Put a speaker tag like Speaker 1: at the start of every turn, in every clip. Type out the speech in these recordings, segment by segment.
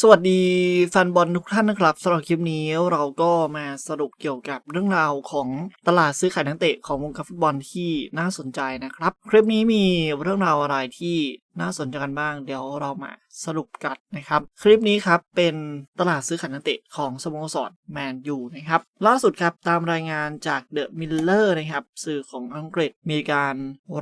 Speaker 1: สวัสดีแฟนบอลทุกท่านนะครับสำหรับคลิปนี้เราก็มาสรุปเกี่ยวกับเรื่องราวของตลาดซื้อขายนักเตะของวงการฟุตบอลที่น่าสนใจนะครับ คลิปนี้มีเรื่องราวอะไรที่ น่าสนใจกันบ้าง เดี๋ยวเรามาสรุปกันนะครับ คลิปนี้ครับเป็นตลาดซื้อขายนักเตะของสโมสรแมนยูนะครับ ล่าสุดครับตามรายงานจากเดอะมิลเลอร์นะครับ สื่อของอังกฤษมีการ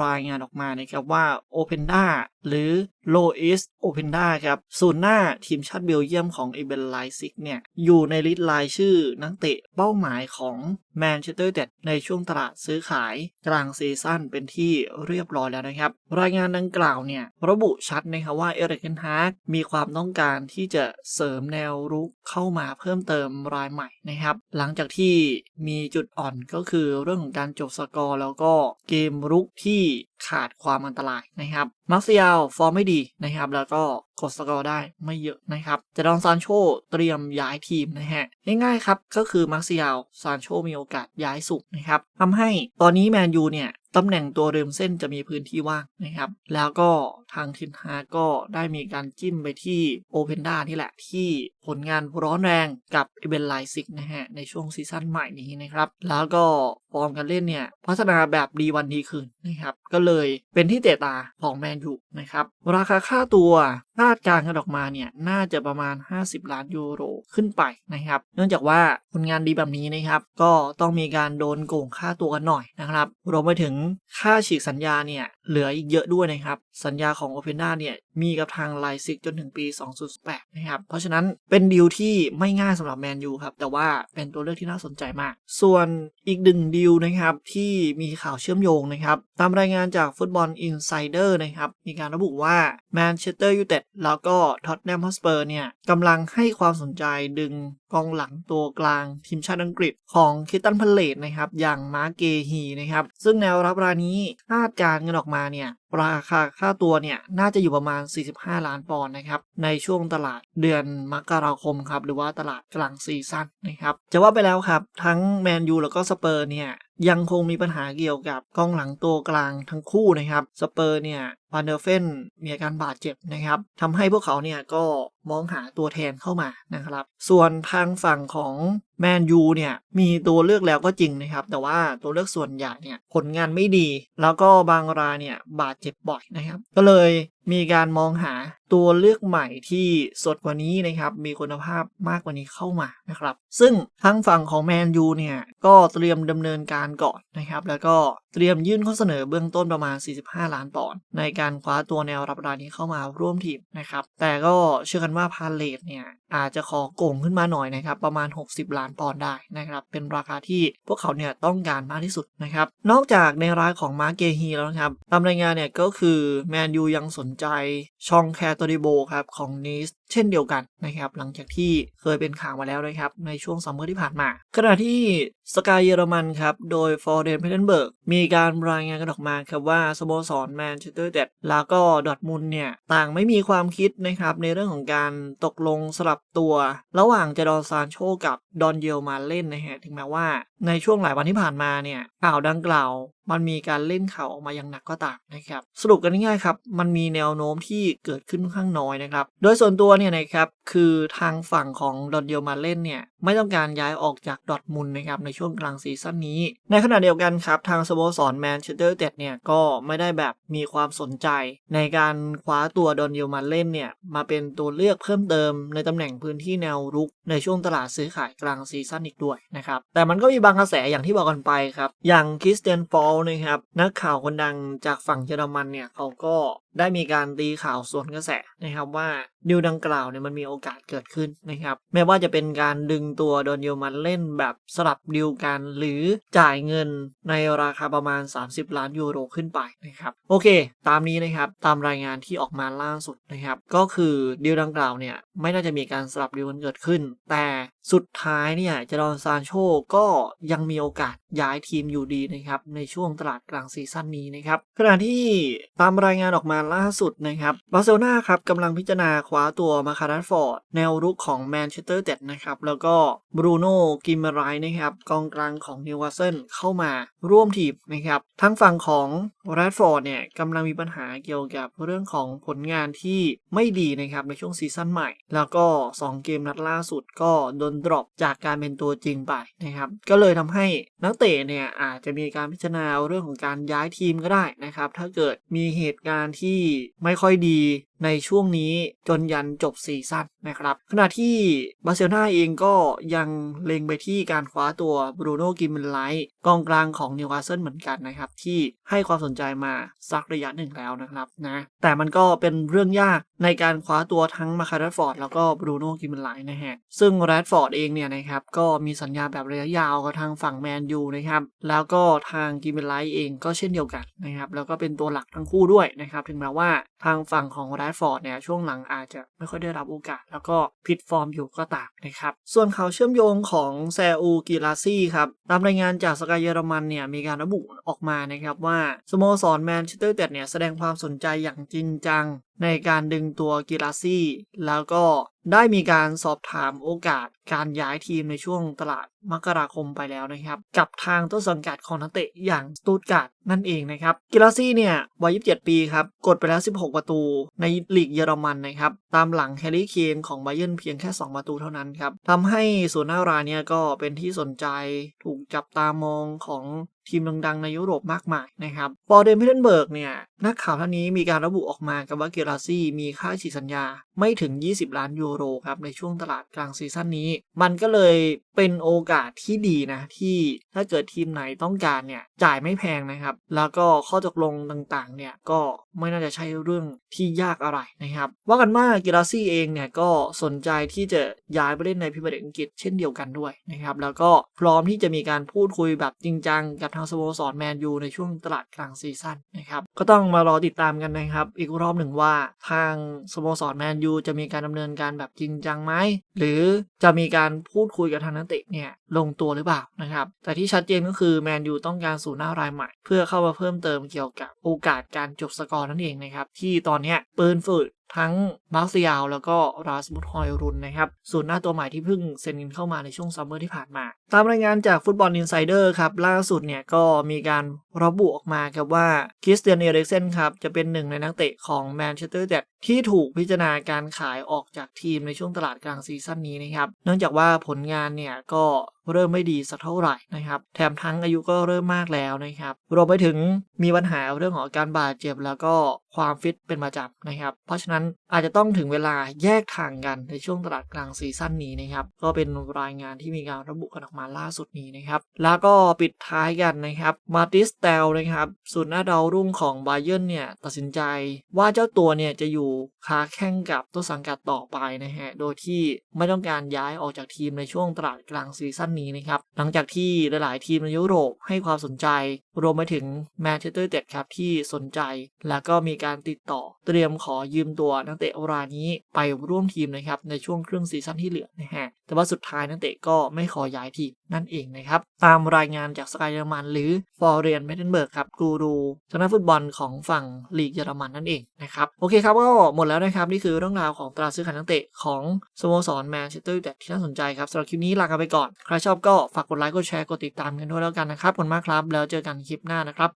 Speaker 1: รายงานออกมานะครับว่าโอเพนดาหรือโลอิสโอเพนดาครับศูนย์หน้าทีมชาติเบลเยียมของเอเบนไลซิกเนี่ย อยู่ในลิสต์รายชื่อนักเตะเป้าหมายของแมนเชสเตอร์ยูไนเต็ดในช่วงตลาดซื้อขายกลางซีซั่นเป็นที่เรียบร้อยแล้วนะครับ รายงานดังกล่าวเนี่ยระบุชัดนะครับว่าเอริกเทนฮากมีความต้องการที่จะเสริมแนวรุกเข้ามาเพิ่มเติมรายใหม่นะครับ หลังจากที่มีจุดอ่อนก็คือเรื่องของการจบสกอร์แล้วก็เกมรุกที่ขาดความอันตรายนะครับมาร์เซียลฟอร์มไม่ดีนะครับ แล้วก็กดสกอร์ได้ไม่เยอะนะครับเจดอนซานโชเตรียมย้ายทีมนะฮะง่ายๆครับก็คือมาร์เซียลซานโชมีโอกาสย้ายสุกนะครับทำให้ตอนนี้แมนยูเนี่ย ตำแหน่งตัวเริมเส้นจะมีพื้นที่ว่างนะครับ แล้วก็ทางทินฮาก็ได้มีการจิ้มไปที่โอเพนดานี่แหละที่ผลงานร้อนแรงกับเอเบนไลซิกนะฮะ ในช่วงซีซั่นใหม่นี้นะครับ แล้วก็ฟอร์มการเล่นเนี่ย พัฒนาแบบดีวันดีคืนนะครับ ก็เลยเป็นที่เตะตาของแมนยูนะครับ ราคาค่าตัวคาดการณ์กันออกมาเนี่ย น่าจะประมาณ 50 ล้านยูโรขึ้นไปนะครับ เนื่องจากว่าผลงานดีแบบนี้นะครับ ก็ต้องมีการโดนโกงค่าตัวกันหน่อยนะครับรวมไปถึงค่าฉีกสัญญาเนี่ย เหลืออีกเยอะด้วยนะครับ สัญญาของ o p e n a เนี่ย มีกับทางไลซิกจนถึงปี 2008 นะครับ เพราะฉะนั้นเป็นดีลที่ไม่ง่ายสำหรับแมนยูครับ แต่ว่าเป็นตัวเลือกที่น่าสนใจมาก ส่วนอีกหนึ่งดีลนะครับ ที่มีข่าวเชื่อมโยงนะครับ ตามรายงานจากฟุตบอลอินไซเดอร์นะครับ มีการระบุว่าแมนเชสเตอร์ยูไนเต็ดแล้วก็ท็อตแนมฮอสเปอร์เนี่ยกำลังให้ความสนใจดึงกองหลังตัวกลางทีมชาติอังกฤษของคิตันพเลตนะครับอย่างมาร์เกฮีนะครับซึ่งแนวรับรายนี้คาดการณ์กันออกมาเนี่ย ราคาค่าตัวเนี่ยน่าจะอยู่ประมาณ 45 ล้านปอนด์นะครับ ในช่วงตลาดเดือนมกราคมครับหรือว่าตลาดกลางซีซั่นนะครับ จะว่าไปแล้วครับ ทั้งแมนยูแล้วก็สเปอร์เนี่ยยังคงมีปัญหาเกี่ยวกับกองหลังตัวกลางทั้งคู่นะครับ สเปอร์เนี่ยวันเดอร์เฟนมีอาการบาดเจ็บนะครับทำให้พวกเขาเนี่ยก็มองหาตัวแทนเข้ามานะครับ ส่วนทางฝั่งของแมนยูเนี่ยมีตัวเลือกแล้วก็จริงนะครับ แต่ว่าตัวเลือกส่วนใหญ่เนี่ยผลงานไม่ดี แล้วก็บางรายเนี่ยบาดเจ็บบ่อยนะครับ ก็เลยมีการมองหาตัวเลือกใหม่ที่สดกว่านี้นะครับ มีคุณภาพมากกว่านี้เข้ามานะครับ ซึ่งทางฝั่งของแมนยูเนี่ย ก็เตรียมดำเนินการก่อนนะครับ แล้วก็เตรียมยื่นข้อเสนอเบื้องต้นประมาณ 45 ล้านปอนด์ในการคว้าตัวแนวรับรายนี้เข้ามาร่วมทีมนะครับ แต่ก็เชื่อกันว่าพาเลตเนี่ย อาจจะขอโกงขึ้นมาหน่อยนะครับ ประมาณ 60 ล้านปอนด์ได้นะครับ เป็นราคาที่พวกเขาเนี่ยต้องการมากที่สุดนะครับ นอกจากในรายของมาร์เกฮีแล้วนะครับตามรายงานเนี่ยก็คือแมนยูยังสนใจชองแคตอริโบครับของนิส เช่นเดียวกันนะครับหลังจากที่เคยเป็นข่าวมาแล้วนะครับในช่วงซัมเมอร์ที่ผ่านมา ขณะที่สกายเยอรมันครับโดยฟอร์เดนเพเทนเบิร์กมีการรายงานกันออกมาครับว่าสโมสรแมนเชสเตอร์เดดแล้วก็ดอทมุนเนี่ยต่างไม่มีความคิดนะครับในเรื่องของการตกลงสลับตัว ระหว่างเจดอนซานโชกับดอนเยลมาเล่นนะฮะถึงแม้ว่าในช่วงหลายวันที่ผ่านมาเนี่ยข่าวดังกล่าวมันมีการเล่นข่าวออกมาอย่างหนักก็ตามนะครับสรุปกันง่ายๆครับมันมีแนวโน้มที่เกิดขึ้นค่อนข้างน้อยนะครับโดยส่วนตัวเนี่ยนะครับคือทางฝั่งของดอนเดียวมาเล่นเนี่ยไม่ต้องการย้ายออกจากดอทมุนนะครับในช่วงกลางซีซั่นนี้ ในขณะเดียวกันครับทางสโมสรแมนเชสเตอร์เต็ดเนี่ยก็ไม่ได้แบบมีความสนใจ ในการคว้าตัวดอนเดียวมาเล่นเนี่ยมาเป็นตัวเลือกเพิ่มเติมในตำแหน่งพื้นที่แนวรุก ในช่วงตลาดซื้อขายกลางซีซั่นอีกด้วยนะครับแต่มันก็มีบางกระแสอย่างที่บอกกันไปครับอย่างคริสเตียนฟอลนะครับนักข่าวคนดังจากฝั่งเยอรมันเนี่ยเขาก็ได้มีการตีข่าวสวนกระแสนะครับว่าดิวดังกล่าวเนี่ยมันมีโอกาสเกิดขึ้นนะครับแม้ว่าจะเป็นการดึงตัวโดนโยมันเล่นแบบสลับดิวกันหรือจ่ายเงินในราคาประมาณ 30 ล้านยูโรขึ้นไปนะครับโอเค ตามนี้นะครับตามรายงานที่ออกมาล่าสุดนะครับก็คือดิวดังกล่าวเนี่ยไม่น่าจะมีการสลับดิวกันเกิดขึ้น แต่สุดท้ายเนี่ยเจดอนซานโชก็ยังมีโอกาสย้ายทีมอยู่ดีนะครับในช่วงตลาดกลางซีซั่นนี้นะครับขณะที่ตามรายงานออกมาล่าสุดนะครับบาร์เซโลนาครับกำลังพิจารณาคว้าตัวมาคารัสฟอร์ดแนวรุกของแมนเชสเตอร์เต็ดนะครับแล้วก็บรูโน่กิมเมไรนะครับกองกลางของนิวคาสเซิลเข้ามาร่วมทีมนะครับทั้งฝั่งของแรดฟอร์ดเนี่ยกำลังมีปัญหาเกี่ยวกับเรื่องของผลงานที่ไม่ดีนะครับในช่วงซีซั่นใหม่ แล้วก็ 2 เกมนัดล่าสุดก็โดนดรอปจากการเป็นตัวจริงไปนะครับ ก็เลยทำให้นักเตะเนี่ยอาจจะมีการพิจารณาเรื่องของการย้ายทีมก็ได้นะครับ ถ้าเกิดมีเหตุการณ์ที่ไม่ค่อยดี ในช่วงนี้จนยันจบซีซั่นนะครับ ขณะที่บาร์เซโลนาเองก็ยังเล็งไปที่การคว้าตัวบรูโน่กิมเบนไลท์กองกลางของนิวคาสเซิลเหมือนกันนะครับ ที่ให้ความสนใจมาสักระยะหนึ่งแล้วนะครับนะแต่มันก็เป็นเรื่องยากในการคว้าตัวทั้งมาคาร์ฟอร์ดแล้วก็บรูโน่กิมเบนไลท์นะฮะซึ่งแรดฟอร์ดเองเนี่ยนะครับก็มีสัญญาแบบระยะยาวกับทางฝั่งแมนยูนะครับแล้วก็ทางกิมเบนไลท์เองก็เช่นเดียวกันนะครับแล้วก็เป็นตัวหลักทั้งคู่ด้วยนะครับถึงแม้ว่าทางฝั่งของแรดฟอร์ดเนี่ยช่วงหลังอาจจะไม่ค่อยได้รับโอกาส แล้วก็ผิดฟอร์มอยู่ก็ตามนะครับ ส่วนข่าวเชื่อมโยงของแซอูกิลาซี่ครับตามรายงานจากสกายเยอรมันเนี่ยมีการระบุออกมานะครับว่าสโมสรแมนเชสเตอร์เต็ดเนี่ยแสดงความสนใจอย่างจริงจัง ในการดึงตัวกิลาซี่ แล้วก็ได้มีการสอบถามโอกาสการย้ายทีมในช่วงตลาดมกราคมไปแล้วนะครับ กับทางต้นสังกัดของนักเตะอย่างสตูตการ์ดนั่นเองนะครับ กิลาซี่เนี่ยวัย 27 ปีครับ กดไปแล้ว 16 ประตูในลีกเยอรมันนะครับ ตามหลังแฮร์รี่เคนของไบเยนเพียงแค่ 2 ประตูเท่านั้นครับทำให้ส่วนหน้ารายเนี่ยก็เป็นที่สนใจถูกจับตามองของทีมดังๆในยุโรปมากมายนะครับฟอร์เดนพิเทนเบิร์กเนี่ยนักข่าวท่านนี้มีการระบุออกมากับว่าเกลาซี่มีค่าฉีสัญญาไม่ถึง 20 ล้านยูโรครับในช่วงตลาดกลางซีซั่นนี้ มันก็เลยเป็นโอกาสที่ดีนะที่ถ้าเกิดทีมไหนต้องการเนี่ยจ่ายไม่แพงนะครับ แล้วก็ข้อตกลงต่างๆเนี่ยก็ไม่น่าจะใช่เรื่องที่ยากอะไรนะครับ ว่ากันว่ากิลาซี่เองเนี่ยก็สนใจที่จะย้ายไปเล่นในพรีเมียร์ลีกอังกฤษเช่นเดียวกันด้วยนะครับแล้วก็พร้อมที่จะมีการพูดคุยแบบจริงจังกับทางสโมสรแมนยูในช่วงตลาดกลางซีซั่นนะครับก็ต้องมารอติดตามกันนะครับ อีกรอบหนึ่งว่าทางสโมสรแมนยูจะมีการดำเนินการแบบจริงจังไหมหรือจะมีการพูดคุยกับทางนักเตะเนี่ยลงตัวหรือเปล่านะครับแต่ที่ชัดเจนก็คือแมนยูต้องการสู่หน้ารายใหม่ เพื่อเข้ามาเพิ่มเติมเกี่ยวกับโอกาสการจบสกอร์นั่นเองนะครับที่ตอนนี้ปืนฝืด ทั้งมาร์คซิยาวแล้วก็ราสมุทฮอยรุนนะครับส่วนหน้าตัวใหม่ที่เพิ่งเซ็นอินเข้ามาในช่วงซัมเมอร์ที่ผ่านมา ตามรายงานจากฟุตบอลอินไซเดอร์ครับ ล่าสุดเนี่ยก็มีการระบุออกมาครับว่าคริสเตียนเอริกเซนครับ จะเป็นหนึ่งในนักเตะของแมนเชสเตอร์เด็ด ที่ถูกพิจารณาการขายออกจากทีมในช่วงตลาดกลางซีซั่นนี้นะครับ เนื่องจากว่าผลงานเนี่ยก็เริ่มไม่ดีสักเท่าไหร่นะครับ แถมทั้งอายุก็เริ่มมากแล้วนะครับ รวมไปถึงมีปัญหาเรื่องของการบาดเจ็บแล้วก็ความฟิตเป็นประจำนะครับ เพราะฉะนั้น อาจจะต้องถึงเวลาแยกทางกันในช่วงตลาดกลางซีซั่นนี้นะครับ ก็เป็นรายงานที่มีการระบุกันออกมาล่าสุดนี้นะครับ แล้วก็ปิดท้ายกันนะครับ มาติสเตลนะครับสุดหน้าดาวรุ่งของไบเยนเนี่ย ตัดสินใจว่าเจ้าตัวเนี่ยจะอยู่ค้าแข่งกับต้นสังกัดต่อไปนะฮะ โดยที่ไม่ต้องการย้ายออกจากทีมในช่วงตลาดกลางซีซั่นนี้นะครับ หลังจากที่หลาย ๆ ทีมในยุโรปให้ความสนใจ รวมไปถึงแมนเชสเตอร์เต็ดครับที่สนใจ แล้วก็มีการติดต่อเตรียมขอยืมตัวนักเตะรายนี้ไปร่วมทีมนะครับในช่วงครึ่งซีซั่นที่เหลือนะฮะแต่ว่าสุดท้ายนักเตะก็ไม่ขอย้ายทีมนั่นเองนะครับตามรายงานจากสกายเยอรมัน หรือฟอร์เรียนเมเทนเบิร์กครับกูรูทางด้านฟุตบอลของฝั่งลีกเยอรมันนั่นเองนะครับโอเคครับก็หมดแล้วนะครับนี่คือเรื่องราวของตราซื้อขายนักเตะของสโมสรแมนเชสเตอร์ยูไนเต็ดที่น่าสนใจครับสำหรับคลิปนี้ลากันไปก่อน ใครชอบก็ฝากกดไลค์กดแชร์กดติดตามกันด้วยแล้วกันนะครับขอบคุณมากครับ แล้วเจอกันคลิปหน้านะครับ